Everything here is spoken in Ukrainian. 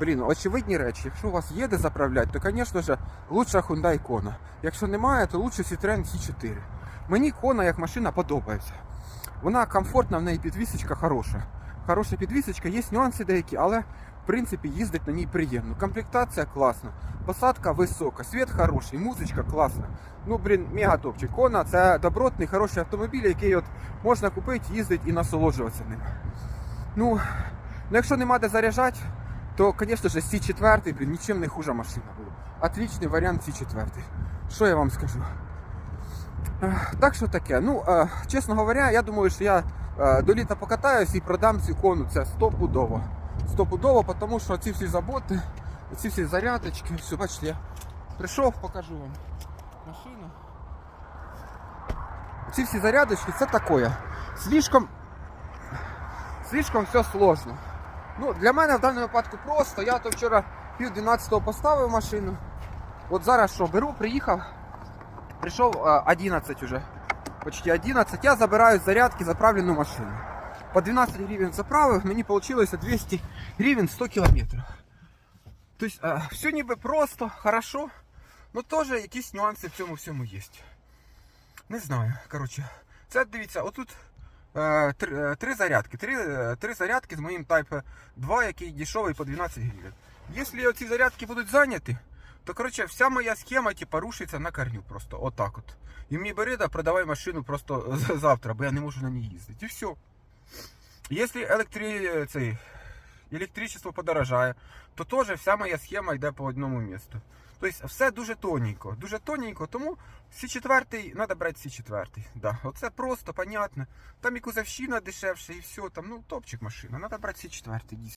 блін, очевидні речі. Якщо у вас є де заправляти, то, звісно ж, лучше Hyundai Kona. Якщо немає, то лучше Citroen C4. Мені Kona як машина подобається. Вона комфортна, в неї підвісочка хороша. Хороша підвісочка, є нюанси деякі, але в принципі їздить на ній приємно. Комплектація класна, посадка висока, світ хороший, музичка класна. Ну, блін, мега топчик. Кона це добротний, хороший автомобіль, який от можна купити, їздити і насолоджуватися ним. Ну, ну якщо нема де заряджати, то, звісно ж, C4, блін, нічим не хужа машина була. Отличний варіант C4. Що я вам скажу? Ех, Так що таке. Ну, е, чесно говоря, я думаю, що я е, до літа покатаюсь і продам цю кону. Це стопудово. Стопудово, тому що ці всі заботи, ці всі зарядочки, все, бачите, я прийшов, покажу вам машину. Ці всі зарядочки це таке. Слишком, слишком все сложно. Ну, для мене в даному випадку просто. Я то вчора пів 12 поставив машину. От зараз що, беру, приїхав. Прийшов е, 11 уже. Почти 11. Я забираю з зарядки заправлену машину. По 12 гривень заправив, мені вийшло 200 гривень 100 кілометрів. Тобто, е, все ніби просто, хорошо, але теж якісь нюанси в цьому всьому є. Не знаю. Коротше, це дивіться, отут е, три, е, три зарядки. Три, е, три зарядки з моїм Type 2, який дешевий по 12 гривень. Якщо ці зарядки будуть зайняті, то коротше, вся моя схема типу, рушиться на корню просто. Отак от. І мені бери да продавай машину просто завтра, бо я не можу на ній їздити. І все. Якщо електри... цей, електричество подорожає, то теж вся моя схема йде по одному місту. Тобто все дуже тоненько, дуже тоненько, тому С4 треба брати С4. Да. Оце просто, понятно. Там і кузовщина дешевше, і все, там, ну, топчик машина. Треба брати С4 дійсно.